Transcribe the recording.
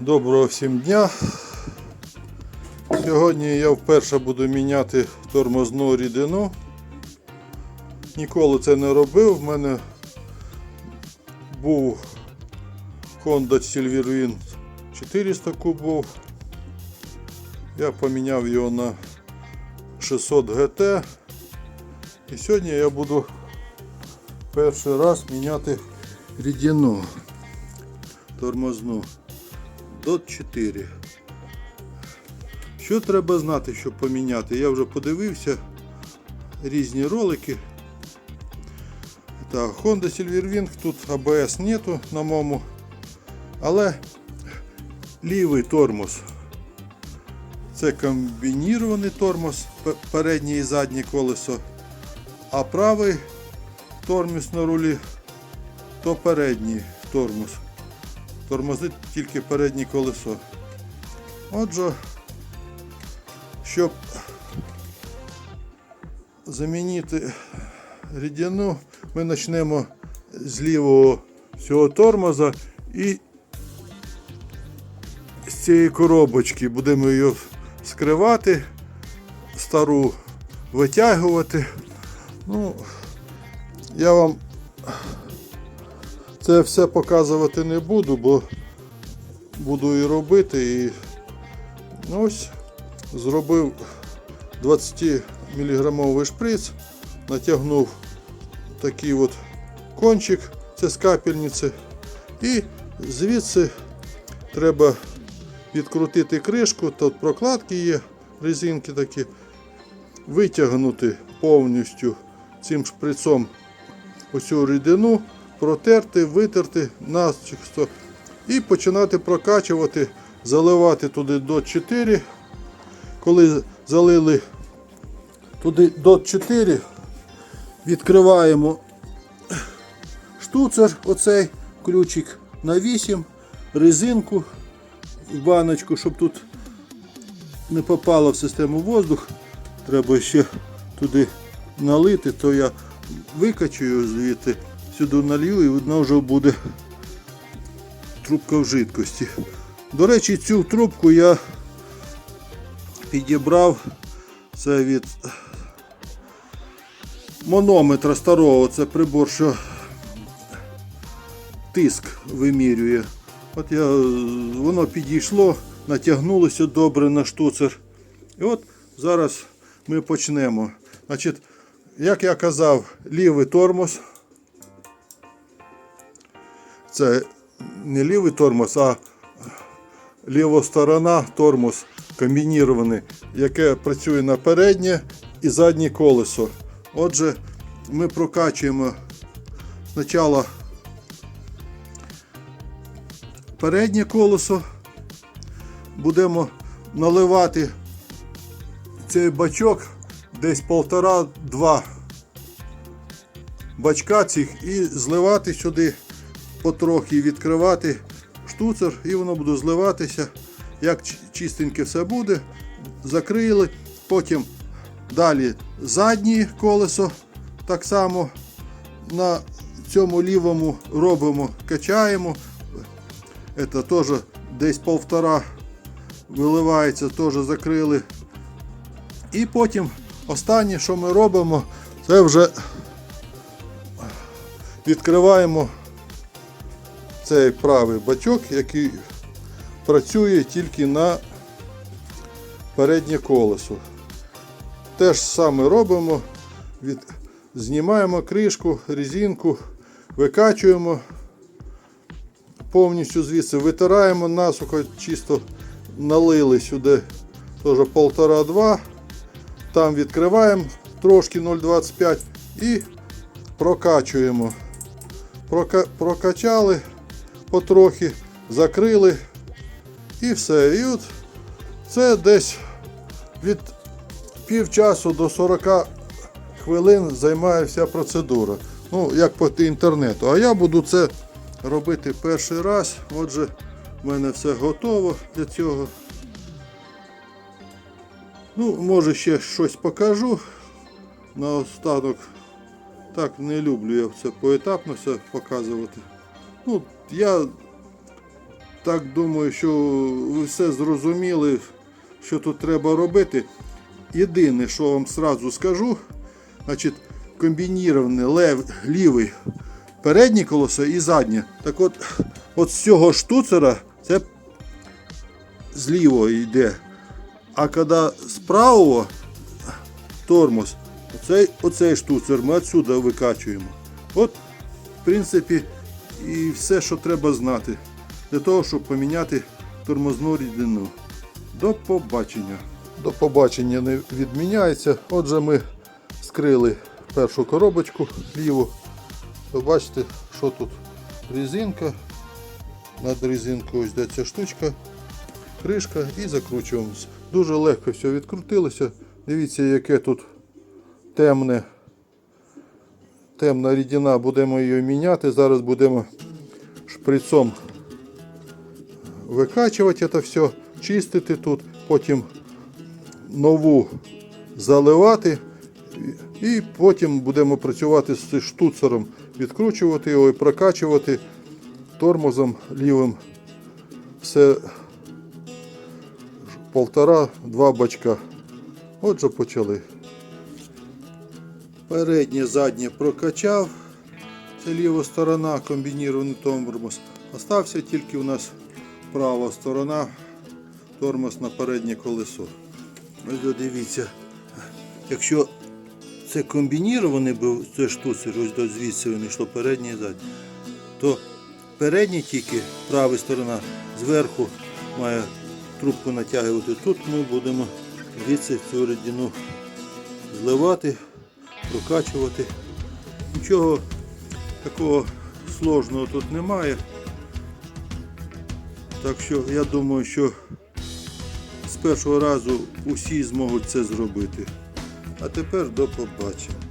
Доброго всім дня. Сьогодні я вперше буду міняти тормозну рідину. Ніколи це не робив. У мене був Honda Silverwing 400 кубов. Я поміняв його на 600 GT. І сьогодні я буду перший раз міняти рідину тормозну. Дот 4. Що треба знати, щоб поміняти? Я вже подивився різні ролики. Так, Honda Silverwing, тут ABS нету на моєму, але лівий тормоз. Це комбінірований тормоз, переднє і заднє колесо, а правий тормоз на рулі то передній тормоз тормозить тільки переднє колесо. Отже, щоб замінити рідину, ми почнемо з лівого цього тормоза і з цієї коробочки будемо її скривати, стару витягувати. Ну, я вам це все показувати не буду, бо буду і робити. І ну, ось зробив 20 мг шприц, натягнув такий от кончик, це з капельниці. І звідси треба відкрутити кришку, тут прокладки є, резинки такі, витягнути повністю цим шприцом оцю рідину, протерти, витерти начисто і починати прокачувати, заливати туди до 4. Коли залили туди до 4, відкриваємо штуцер, оцей ключик на 8, резинку баночку, щоб тут не попало в систему воздух. Треба ще туди налити, то я викачую звідти, сюди налью і воно вже буде трубка в жидкості. До речі, цю трубку я підібрав це від монометра старого, це прибор, що тиск вимірює. От я, воно підійшло, натягнулося добре на штуцер. І от зараз ми почнемо. Значить, як я казав, лівий тормоз. Це не лівий тормоз, а ліва сторона тормоз комбінірований, яке працює на переднє і заднє колесо. Отже, ми прокачуємо спочатку переднє колесо, будемо наливати цей бачок десь полтора-два бачка цих і зливати сюди потрохи відкривати штуцер і воно буде зливатися. Як чистеньке все буде, закрили. Потім далі заднє колесо так само на цьому лівому робимо, качаємо. Це теж десь полтора виливається, теж закрили. І потім останнє, що ми робимо, це вже відкриваємо цей правий бачок, який працює тільки на переднє колесо. Те ж саме робимо, від... знімаємо кришку, резинку, викачуємо повністю звідси, витираємо насухо, чисто налили сюди теж 1,5-2. Там відкриваємо трошки 0,25 і прокачуємо. Прока... Прокачали потрохи, закрили і все. І от це десь від пів часу до 40 хвилин займає вся процедура. Ну, як по інтернету. А я буду це робити перший раз. Отже, в мене все готово для цього. Ну, може ще щось покажу на останок. Так, не люблю я це поетапно все показувати. Ну, я так думаю, що ви все зрозуміли, що тут треба робити. Єдине, що вам сразу скажу, значить, комбінірований лівий переднє колесо і заднє. Так от, от з цього штуцера це з йде. А коли з правого тормоз, оцей, оцей штуцер ми відсюди викачуємо. От, в принципі, і все, що треба знати для того, щоб поміняти тормозну рідину. До побачення. До побачення не відміняється. Отже, ми скрили першу коробочку ліву. Ви бачите, що тут резинка. Над резинкою ось ця штучка, кришка і закручуємо. Дуже легко все відкрутилося. Дивіться, яке тут темне. Темна рідина, будемо її міняти. Зараз будемо шприцом викачувати це все, чистити тут, потім нову заливати. І потім будемо працювати з штуцером, відкручувати його і прокачувати тормозом лівим. Все полтора-два бачка. Отже, почали. Переднє, заднє прокачав. Це ліва сторона, комбінірований тормоз. Остався тільки у нас права сторона, тормоз на переднє колесо. Ось додивіться, якщо це комбінірований був це штуцер, ось звідси він йшло переднє і заднє, то переднє тільки права сторона зверху має трубку натягувати. Тут ми будемо звідси цю рідину зливати, прокачувати. Нічого такого сложного тут немає. Так що я думаю, що з першого разу усі зможуть це зробити. А тепер до побачення.